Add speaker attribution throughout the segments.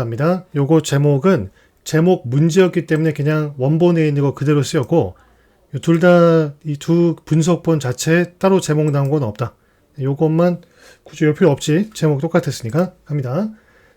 Speaker 1: 갑니다. 요거 제목은 제목 문제였기 때문에 그냥 원본에 있는 거 그대로 쓰였고 둘 다 이 두 분석본 자체에 따로 제목 나온 건 없다. 요것만 굳이 열 필요 없지. 제목 똑같았으니까 갑니다.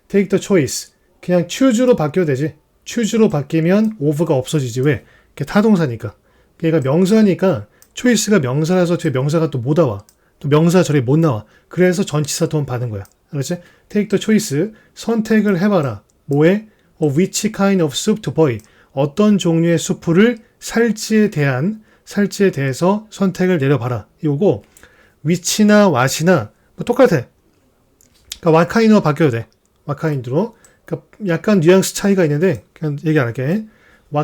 Speaker 1: Take the choice. 그냥 choose로 바뀌어도 되지. choose로 바뀌면 of가 없어지지 왜? 그게 타동사니까. 얘가 명사니까 choice가 명사라서 뒤에 명사가 또 못 나와. 또 명사 절에 못 나와. 그래서 전치사 돈 받은 거야. 그렇지? Take the choice. 선택을 해봐라. 뭐에? which kind of soup to buy. 어떤 종류의 수프를 살지에 대한 살지에 대해서 선택을 내려봐라. 이거고 which나 what이나 뭐 똑같아. 그러니까 kind로 바뀌어도 돼. kind로. 그러니까 약간 뉘앙스 차이가 있는데 그냥 얘기 안 할게.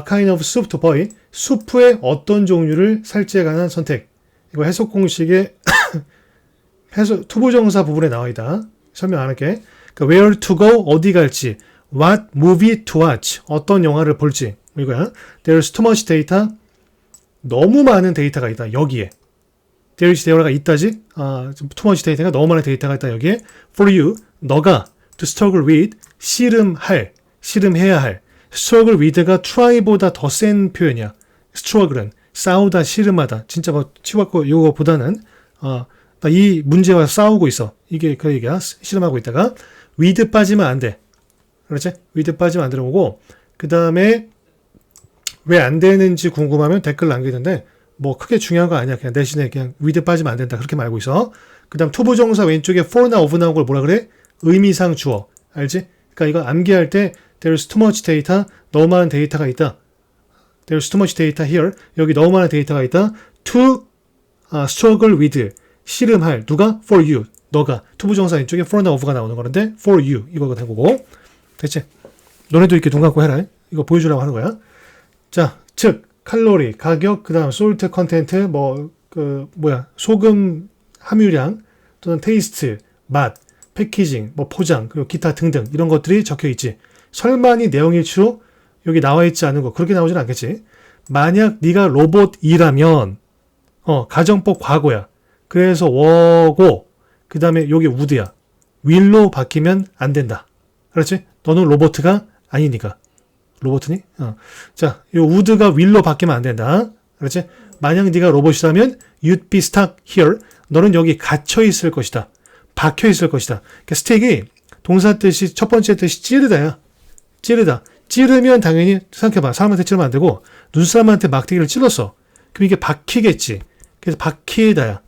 Speaker 1: Kind of soup to buy? 수프의 어떤 종류를 살지에 관한 선택. 이거 해석 공식의 해석 투부정사 부분에 나와 있다. 설명 안 할게. 그러니까 where to go 어디 갈지, what movie to watch 어떤 영화를 볼지 이거야. There's too much data 너무 많은 데이터가 있다 여기에. There's 데이터가 있다지. 아, too much data가 너무 많은 데이터가 있다 여기에. For you 너가 to struggle with 씨름할 씨름해야 할 struggle with가 try보다 더 센 표현이야. struggle은 싸우다 씨름하다 진짜 뭐 치웠고 요거보다는 어, 이 문제와 싸우고 있어. 이게 그 얘기야. 씨름하고 있다가 위드 빠지면 안 돼. 그렇지? 위드 빠지면 안 거고 그 다음에 왜 안 되는지 궁금하면 댓글 남기는데 뭐 크게 중요한 거 아니야. 그냥 대신에 그냥 위드 빠지면 안 된다. 그렇게 말고 있어. 그 다음 투부정사 왼쪽에 for나 of 나온 걸 뭐라 그래? 의미상 주어. 알지? 그러니까 이거 암기할 때 there's too much data. 너무 많은 데이터가 있다. there's too much data here. 여기 너무 많은 데이터가 있다. to uh, struggle with. 씨름할 누가? for you. 너가 투부정사 왼쪽에 for나 of가 나오는 거는데 for you 이거가 된 거고 됐지? 너네도 이렇게 눈 감고 해라. 이거 보여주라고 하는 거야. 자, 즉 칼로리, 가격, 그다음 솔트 컨텐트, 뭐 그 뭐야 소금 함유량 또는 테이스트, 맛, 패키징, 뭐 포장 그리고 기타 등등 이런 것들이 적혀 있지. 설마니 내용일치로 여기 나와 있지 않은 거 그렇게 나오진 않겠지. 만약 네가 로봇이라면 어 가정법 과거야. 그래서 워고 그 다음에 여기 우드야. 윌로 바뀌면 안 된다. 그렇지? 너는 로버트가 아니니까. 로버트니? 어. 자, 이 우드가 윌로 바뀌면 안 된다. 그렇지? 만약 네가 로봇이라면 you'd be stuck here. 너는 여기 갇혀 있을 것이다. 박혀 있을 것이다. 그러니까 스틱이 동사 뜻이 첫 번째 뜻이 찌르다야. 찌르다. 찌르면 당연히 생각해봐. 사람한테 찌르면 안 되고 눈사람한테 막대기를 찔렀어. 그럼 이게 박히겠지. 그래서 박히다야.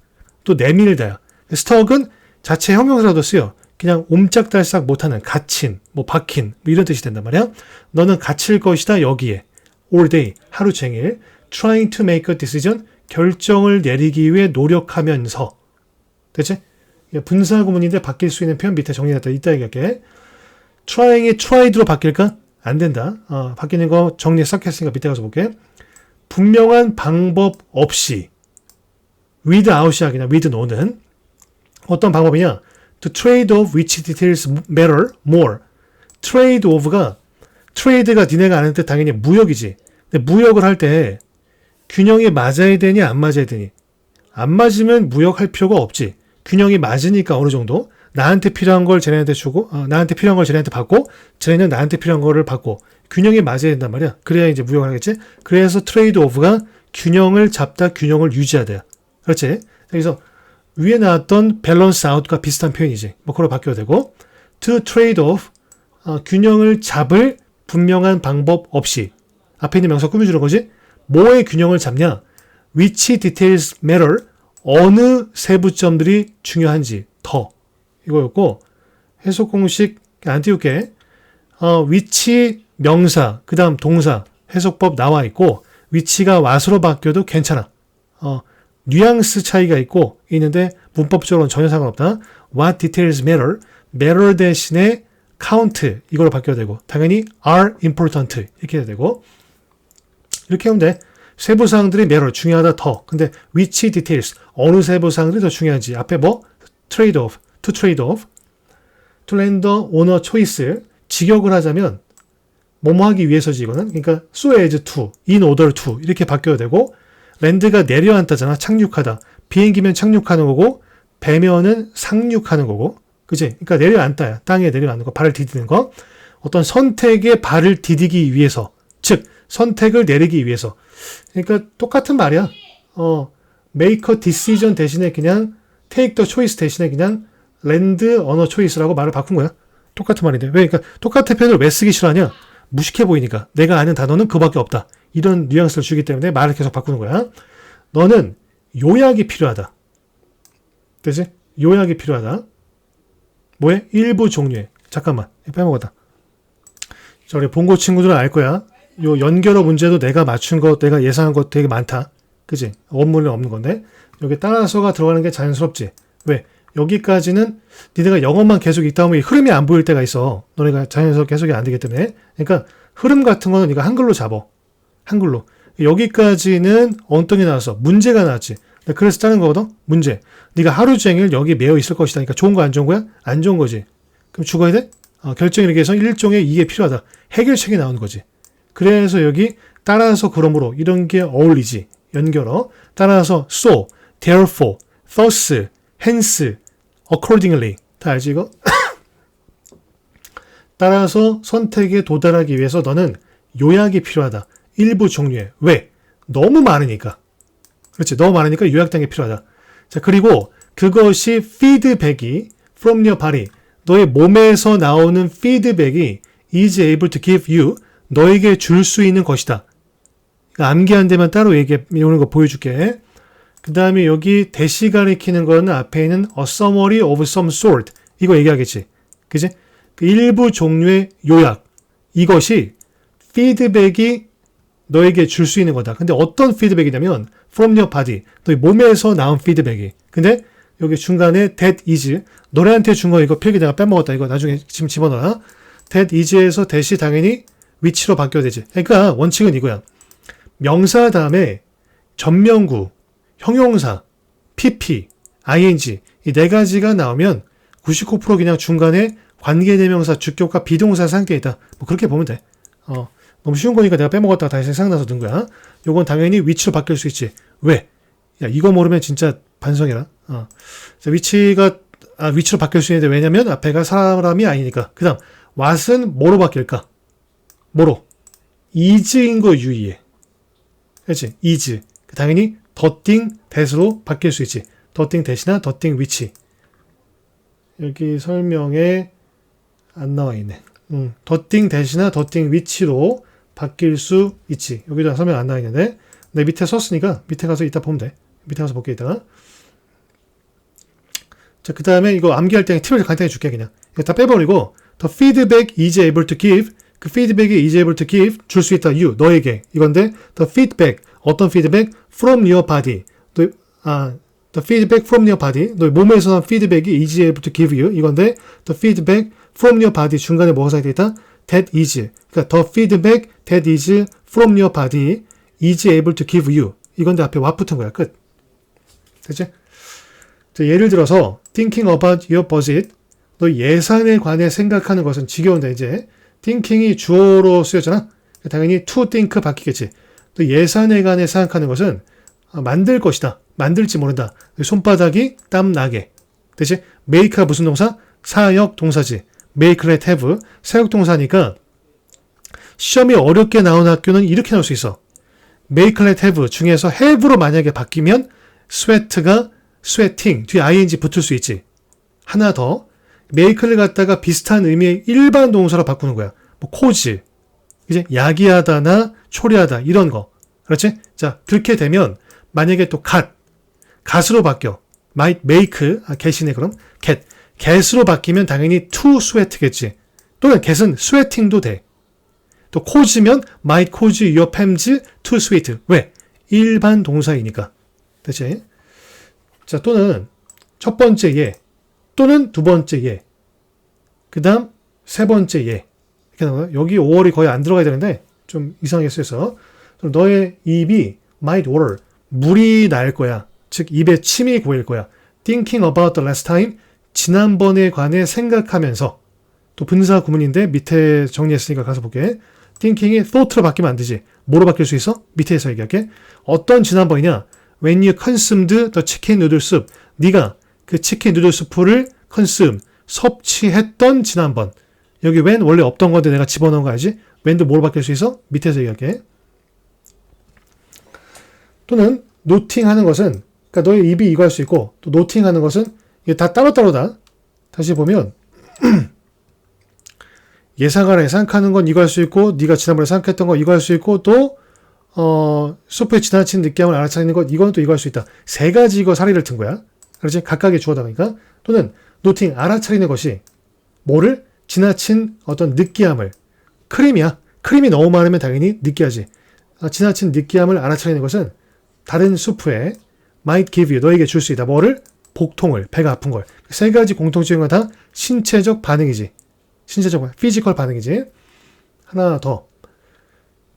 Speaker 1: 또 내밀다야. 스톡은 자체 형용사로도 쓰여. 그냥 옴짝달싹 못하는 갇힌, 뭐 박힌 뭐 이런 뜻이 된단 말이야. 너는 갇힐 것이다 여기에. all day 하루 종일 trying to make a decision 결정을 내리기 위해 노력하면서 됐지? 분사 구문인데 바뀔 수 있는 표현 밑에 정리했다 이따 얘기할게. trying이 tried로 바뀔까? 안 된다. 어, 바뀌는 거 정리 싹 했으니까 밑에 가서 볼게. 분명한 방법 없이 without이야 그냥 with no는 어떤 방법이냐? To trade off which details matter more. trade off가 trade가 니네가 아는 뜻 당연히 무역이지. 근데 무역을 할 때 균형이 맞아야 되니 안 맞아야 되니 안 맞으면 무역할 필요가 없지. 균형이 맞으니까 어느 정도 나한테 필요한 걸 쟤네한테 주고 어, 나한테 필요한 걸 쟤네한테 받고 쟤네는 나한테 필요한 거를 받고 균형이 맞아야 된단 말이야. 그래야 이제 무역을 하겠지. 그래서 트레이드 오프가 균형을 잡다 균형을 유지하다. 그렇지. 그래서 위에 나왔던 밸런스 아웃과 비슷한 표현이지. 뭐 그걸 바뀌어도 되고 to trade off 어, 균형을 잡을 분명한 방법 없이 앞에 있는 명사 꾸며주는 거지. 뭐의 균형을 잡냐? which details matter 어느 세부점들이 중요한지 더 이거였고 해석 공식 안 띄울게. 어, 위치 명사 그 다음 동사 해석법 나와 있고 위치가 what으로 바뀌어도 괜찮아. 어, 뉘앙스 차이가 있고 있는데 문법적으로는 전혀 상관없다. What details matter? matter 대신에 count 이걸로 바뀌어야 되고 당연히 are important 이렇게 해야 되고 이렇게 하면 돼. 세부 사항들이 matter 중요하다 더. 근데 which details 어느 세부 사항들이 더 중요한지 앞에 뭐 trade off, to trade off, to render owner choice 직역을 하자면 뭐뭐 하기 위해서지 이거는 그러니까 so as to, in order to 이렇게 바뀌어야 되고 랜드가 내려앉다잖아. 착륙하다. 비행기면 착륙하는 거고 배면은 상륙하는 거고. 그지? 그러니까 내려앉다야. 땅에 내려앉는 거. 발을 디디는 거. 어떤 선택에 발을 디디기 위해서, 즉 선택을 내리기 위해서. 그러니까 똑같은 말이야. 어, a decision 대신에 그냥 take the choice 대신에 그냥 on a choice라고 말을 바꾼 거야. 똑같은 말인데. 왜? 그러니까 똑같은 표현을 왜 쓰기 싫어하냐? 무식해 보이니까. 내가 아는 단어는 그밖에 없다. 이런 뉘앙스를 주기 때문에 말을 계속 바꾸는 거야. 너는 요약이 필요하다. 되지? 요약이 필요하다. 뭐해? 일부 종류에. 잠깐만. 빼먹었다. 자, 우리 본고 친구들은 알 거야. 요 연결어 문제도 내가 맞춘 거, 내가 예상한 거 되게 많다. 그지? 원문에 없는 건데. 여기 따라서가 들어가는 게 자연스럽지. 왜? 여기까지는 니네가 영어만 계속 읽다 보면 흐름이 안 보일 때가 있어. 너네가 자연스럽게 해석이 안 되기 때문에. 그러니까 흐름 같은 거는 네가 한글로 잡어. 한글로. 여기까지는 엉덩이 나와서 문제가 나왔지. 그래서 짜는 거거든. 문제. 네가 하루 종일 여기 매여 있을 것이다. 그러니까 좋은 거 안 좋은 거야? 안 좋은 거지. 그럼 죽어야 돼? 어, 결정에 이렇게 해서 일종의 이게 필요하다. 해결책이 나오는 거지. 그래서 여기 따라서 그러므로 이런 게 어울리지. 연결어. 따라서 so, therefore, thus, hence, accordingly. 다 알지 이거? 따라서 선택에 도달하기 위해서 너는 요약이 필요하다. 일부 종류에. 왜? 너무 많으니까. 그렇지. 너무 많으니까 요약된 게 필요하다. 자, 그리고 그것이 피드백이 from your body. 너의 몸에서 나오는 피드백이 is able to give you 너에게 줄 수 있는 것이다. 암기 안 되면 따로 얘기해 오는 거 보여줄게. 그 다음에 여기 대시 가리키는 거는 앞에 있는 a summary of some sort 이거 얘기하겠지. 그지? 그 일부 종류의 요약 이것이 피드백이 너에게 줄 수 있는 거다. 근데 어떤 피드백이냐면 from your body 너의 몸에서 나온 피드백이. 근데 여기 중간에 that is 너네한테 준 거 이거 필기 내가 빼먹었다. 이거 나중에 지금 집어넣어. that is에서 that이 당연히 위치로 바뀌어야 되지. 그러니까 원칙은 이거야. 명사 다음에 전명구, 형용사, pp, ing 이 네 가지가 나오면 99% 그냥 중간에 관계대명사, 주격과 비동사 상태에 있다. 뭐 그렇게 보면 돼. 어, 너무 쉬운 거니까 내가 빼먹었다가 다시 생각나서 넣은 거야. 요건 당연히 위치로 바뀔 수 있지. 왜? 야, 이거 모르면 진짜 반성해라. 어. 위치가, 아, 위치로 바뀔 수 있는데 왜냐면 앞에가 사람이 아니니까. 그 다음, what은 뭐로 바뀔까? 뭐로? is인 거 유의해. 그렇지? is. 당연히 더띵 대수로 바뀔 수 있지. 더띵 대시나 더띵 위치. 여기 설명에 안 나와 있네. 음, 더띵 대시나 더띵 위치로 바뀔 수 있지. 여기도 설명 안 나와 있는데 내 밑에 썼으니까 밑에 가서 이따 보면 돼. 밑에 가서 볼게 이따가. 자, 그 다음에 이거 암기할 때 팁을 간단히 줄게 그냥. 이거 다 빼버리고 the feedback is able to give 그 피드백이 is able to give 줄 수 있다 you 너에게 이건데 the feedback 어떤 피드백 from your body 또, 아 the feedback from your body 너의 몸에서 난 피드백이 is able to give you 이건데 the feedback from your body 중간에 뭐가 사야 되겠다 that is 그러니까 the feedback that is from your body is able to give you 이건데 앞에 what 붙은 거야 끝 됐지? 자, 예를 들어서 thinking about your budget 너 예산에 관해 생각하는 것은 지겨운데 이제 thinking이 주어로 쓰였잖아. 당연히 to think 바뀌겠지. 또 예산에 관해 생각하는 것은 만들 것이다. 만들지 모른다. 손바닥이 땀 나게. 대신 make가 무슨 동사? 사역 동사지. Make, let, have 사역 동사니까 시험이 어렵게 나온 학교는 이렇게 나올 수 있어. make, let, have 중에서 have로 만약에 바뀌면 sweat가 sweating 뒤에 ing 붙을 수 있지. 하나 더 메이크를 갖다가 비슷한 의미의 일반 동사로 바꾸는 거야. 뭐 코즈, 이제 야기하다나 초래하다 이런 거. 그렇지? 자 그렇게 되면 만약에 또 갓, 갓으로 바뀌어. might make 아, get이네 그럼 get, get으로 바뀌면 당연히 to sweat겠지. 또는 get은 sweating도 돼. 또 cause면 might cause your palms to sweat. 왜? 일반 동사이니까. 됐지? 자 또는 첫 번째 예, 또는 두 번째 예. 그 다음 세 번째 예. 이렇게 나와요. 여기 5월이 거의 안 들어가야 되는데 좀 이상하게 쓰여서 너의 입이 might water 물이 날 거야. 즉 입에 침이 고일 거야. thinking about the last time 지난번에 관해 생각하면서 또 분사 구문인데 밑에 정리했으니까 가서 볼게. thinking이 thought로 바뀌면 안 되지. 뭐로 바뀔 수 있어? 밑에서 얘기할게. 어떤 지난번이냐? When you consumed the chicken noodle soup. 네가 그 치킨 누들 수프를 컨스음, 섭취했던 지난번. 여기 when 원래 없던 건데 내가 집어넣은 거 알지? when도 뭐로 바뀔 수 있어? 밑에서 얘기할게. 또는 노팅 하는 것은 그러니까 너의 입이 이거 할 수 있고 또 노팅 하는 것은 이게 다 따로따로다. 다시 보면 예상하라 예상하는 건 이거 할 수 있고 네가 지난번에 생각했던 거 이거 할 수 있고 또 어, 숲에 지나친 느끼함을 알아차리는 것 이건 또 이거 할 수 있다. 세 가지 이거 사례를 든 거야. 그렇지? 각각의 주어다 보니까 또는 노팅 알아차리는 것이 뭐를 지나친 어떤 느끼함을 크림이야. 크림이 너무 많으면 당연히 느끼하지. 아, 지나친 느끼함을 알아차리는 것은 다른 수프에 might give you 너에게 줄 수 있다. 뭐를 복통을 배가 아픈 걸. 세 가지 공통적인 건다 신체적 반응이지. 신체적 피지컬 반응이지. 하나 더.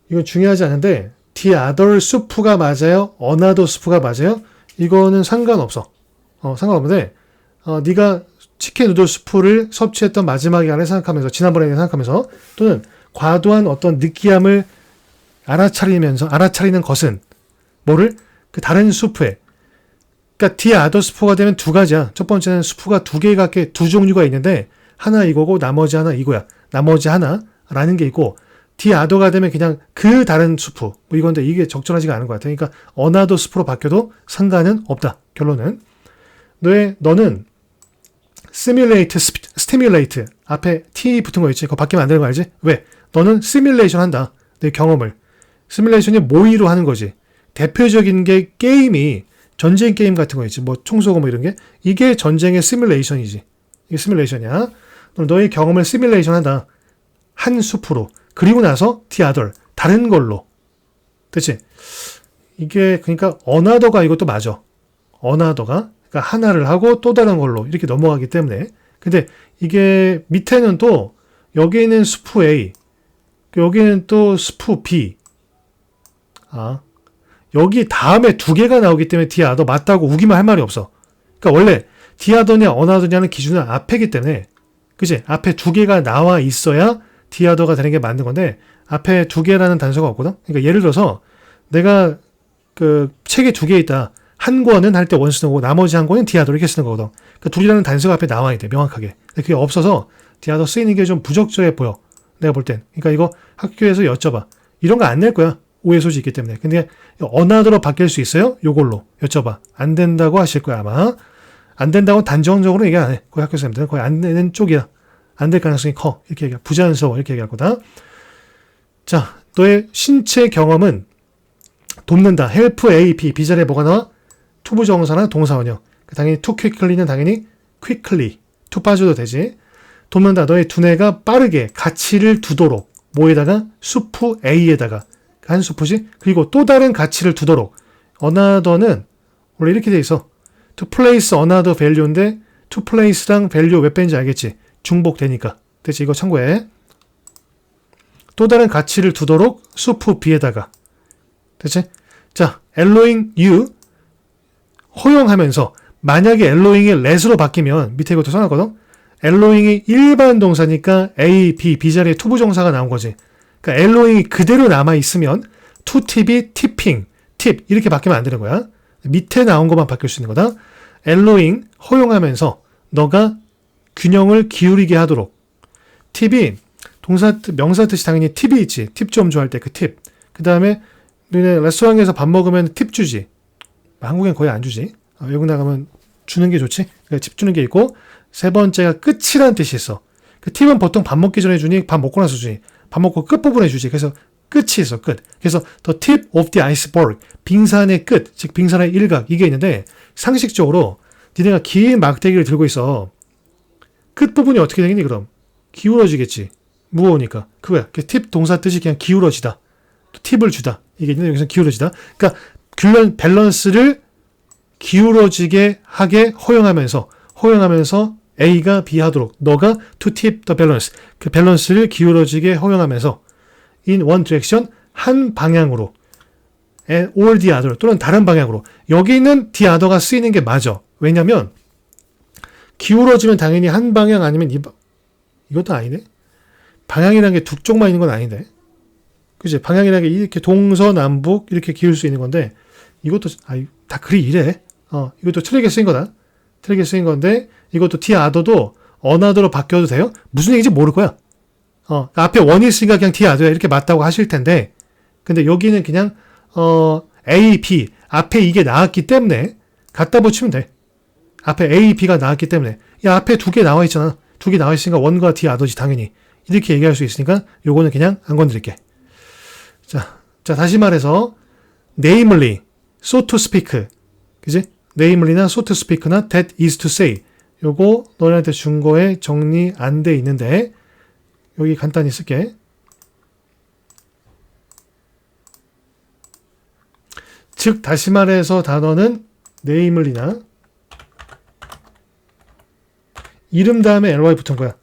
Speaker 1: 이건 중요하지 않은데 the other 수프가 맞아요? another 수프가 맞아요? 이거는 상관없어. 어, 상관없는데 어, 네가 치킨 누들 수프를 섭취했던 마지막에 안에 생각하면서 지난번에 생각하면서 또는 과도한 어떤 느끼함을 알아차리면서 알아차리는 것은 뭐를 그 다른 수프에 그러니까 디 아더 수프가 되면 두 가지야. 첫 번째는 수프가 두 개가 두 종류가 있는데 하나 이거고 나머지 하나 이거야. 나머지 하나라는 게 있고 디 아더가 되면 그냥 그 다른 수프 뭐 이건데 이게 적절하지가 않은 것 같아. 그러니까 어나더 수프로 바뀌어도 상관은 없다. 결론은 너의 너는 simulate, stimulate 앞에 t 붙은 거 있지. 그거 바뀌면 안 되는 거 알지? 왜? 너는 시뮬레이션 한다. 내 경험을. 시뮬레이션이 모의로 하는 거지. 대표적인 게 게임이 전쟁 게임 같은 거 있지. 뭐 총쏘고 뭐 이런 게 이게 전쟁의 시뮬레이션이지. 이게 시뮬레이션이야. 너의 경험을 시뮬레이션 한다. 한 숲으로. 그리고 나서 디아덜 다른 걸로. 그치? 이게 그러니까 어나더가 이것도 맞아. 어나더가 그러니까 하나를 하고 또 다른 걸로 이렇게 넘어가기 때문에. 근데 이게 밑에는 또 여기는 스프 A, 여기는 또 스프 B. 아, 여기 다음에 두 개가 나오기 때문에 디아더 맞다고 우기만 할 말이 없어. 그러니까 원래 디아더냐 어나더냐는 기준은 앞에기 때문에 그지 앞에 두 개가 나와 있어야 디아더가 되는 게 맞는 건데 앞에 두 개라는 단서가 없거든. 그러니까 예를 들어서 내가 그 책에 두 개 있다. 한 권은 할 때 원 쓰는 거고 나머지 한 권은 디아더 이렇게 쓰는 거거든. 그러니까 둘이라는 단서가 앞에 나와야 돼 명확하게. 근데 그게 없어서 디아더 쓰이는 게 좀 부적절해 보여. 내가 볼 땐. 그러니까 이거 학교에서 여쭤봐. 이런 거 안 낼 거야. 오해 소지 있기 때문에. 근데 어나더로 바뀔 수 있어요? 요걸로 여쭤봐. 안 된다고 하실 거야 아마. 안 된다고 단정적으로 얘기 안 해. 거의 학교 선생님들은 거의 안 되는 쪽이야. 안 될 가능성이 커. 이렇게 얘기해. 부자연스러워. 이렇게 얘기할 거다. 자, 너의 신체 경험은 돕는다. help A, B. B 자리에 뭐가 나와? 투부 정사나 동사원형. 당연히 to quickly는 당연히 quickly. 빠져도 되지. 돕는다. 너의 두뇌가 빠르게 가치를 두도록. 뭐에다가? 수프 A에다가. 한 수프지? 그리고 또 다른 가치를 두도록. another는 원래 이렇게 돼 있어. to place another value인데 to place랑 value 왜 뺀지 알겠지? 중복되니까. 대체 이거 참고해. 또 다른 가치를 두도록 수프 B에다가. 대체? 자, allowing you 허용하면서 만약에 allowing이 let으로 바뀌면 밑에 이것도 써놨거든? allowing이 일반 동사니까 A, B, B 자리에 투부정사가 나온 거지. 그러니까 allowing이 그대로 남아 있으면 to 팁이 tipping, tip 이렇게 바뀌면 안 되는 거야. 밑에 나온 것만 바뀔 수 있는 거다. allowing 허용하면서 너가 균형을 기울이게 하도록. 팁이 동사 명사 뜻이 당연히 팁이 있지. 팁좀 좋아할 때 그 팁. 그 다음에 너네 레스토랑에서 밥 먹으면 팁 주지. 한국엔 거의 안 주지. 어, 외국 나가면 주는 게 좋지. 그러니까 팁 주는 게 있고 세 번째가 끝이라는 뜻이 있어. 그 팁은 보통 밥 먹기 전에 주니 밥 먹고 나서 주니 밥 먹고 끝 부분에 주지. 그래서 끝이 있어. 끝. 그래서 the tip of the iceberg 빙산의 끝, 즉 빙산의 일각 이게 있는데 상식적으로 니네가 긴 막대기를 들고 있어. 끝 부분이 어떻게 되겠니 그럼? 기울어지겠지. 무거우니까. 그거야. 팁 동사 뜻이 그냥 기울어지다. 팁을 주다. 이게 있는데 여기서 기울어지다. 그러니까 균형 밸런스를 기울어지게 하게 허용하면서 허용하면서 A가 B 하도록 너가 to tip the balance 그 밸런스를 기울어지게 허용하면서 in one direction 한 방향으로 and the other 또는 다른 방향으로 여기 있는 the other가 쓰이는 게 맞아. 왜냐면 기울어지면 당연히 한 방향 아니면 이 이것도 아니네. 방향이라는 게 두 쪽만 있는 건 아닌데. 그지? 방향이라는 게 이렇게 동서남북 이렇게 기울 수 있는 건데 이것도 아, 다 글이 이래. 어, 이것도 틀리게 쓰인 거다. 틀리게 쓰인 건데 이것도 티 아더도 어나더로 바뀌어도 돼요? 무슨 얘기인지 모를 거야. 어, 앞에 원이 있으니까 그냥 놔둬야 이렇게 맞다고 하실 텐데, 근데 여기는 그냥, 어, A, B, 앞에 이게 나왔기 때문에 갖다 붙이면 돼. 앞에 A, B가 나왔기 때문에. 야, 앞에 두 개 나와 있잖아. 두 개 나와 있으니까 원과 놔두지, 당연히. 이렇게 얘기할 수 있으니까 요거는 그냥 안 건드릴게. 자, 자, 다시 말해서, namely, so to speak. 그지? So to speak나 that is to say. 요거 너희한테 준 거에 정리 안 돼 있는데, 여기 간단히 쓸게. 즉, 다시 말해서 단어는 namely나 이름 다음에 ly 붙은 거야.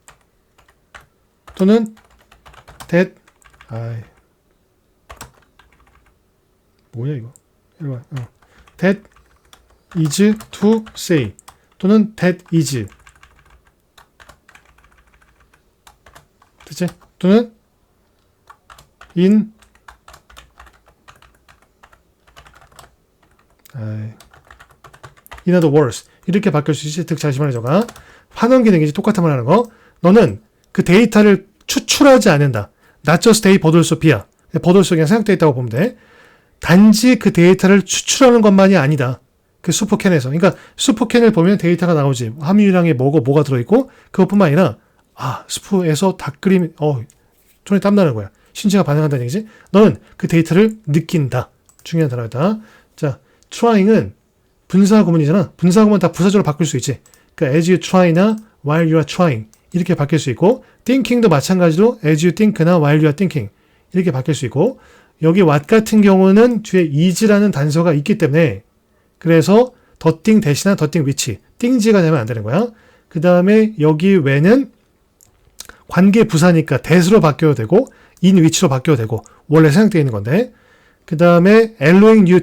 Speaker 1: 또는 that 아이 뭐야 이거 어. that is to say. 또는 that is. 됐지? 또는 in 아이 in other words. 이렇게 바뀔 수 있지? 즉 다시 말해줘가. 환원 기능이지? 똑같은 말 하는 거. 너는 그 데이터를 추출하지 않는다. Not just a 버돌 소피야 버돌 속에 그냥 생각되어 있다고 보면 돼. 단지 그 데이터를 추출하는 것만이 아니다 그 슈퍼캔에서. 그러니까 슈퍼캔을 보면 데이터가 나오지. 함유량에 뭐고 뭐가 들어있고 그것뿐만 아니라 아 스프에서 닭그림 어 손에 땀나는 거야. 신체가 반응한다는 얘기지? 너는 그 데이터를 느낀다. 중요한 단어다. 자 trying은 분사 구문이잖아. 분사 구문 다 부사절로 바꿀 수 있지. 그러니까 as you try나 while you are trying 이렇게 바뀔 수 있고 thinking도 마찬가지로 as you think나 while you are thinking 이렇게 바뀔 수 있고 여기 what 같은 경우는 뒤에 is라는 단서가 있기 때문에 그래서 더띵 대신한 더띵 위치 띵지가 되면 안 되는 거야. 그 다음에 여기 외는 관계 부사니까 대수로 바뀌어도 되고 in 위치로 바뀌어도 되고 원래 생각되어 있는 건데 그 다음에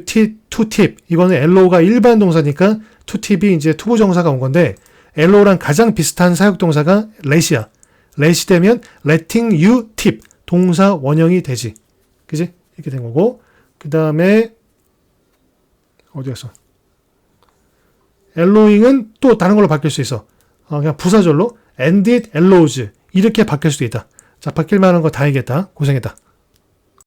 Speaker 1: t- to tip 이거는 allow가 일반 동사니까 tip이 이제 투부 정사가 온 건데 allow랑 가장 비슷한 사역 동사가 let이야. let이 되면 you tip 동사 원형이 되지. 그지? 이렇게 된 거고 그 다음에 어디 갔어? Allowing은 또 다른 걸로 바뀔 수 있어. 어, 그냥 부사절로 and it allows 이렇게 바뀔 수도 있다. 자, 바뀔 만한 거 다 얘기했다. 고생했다.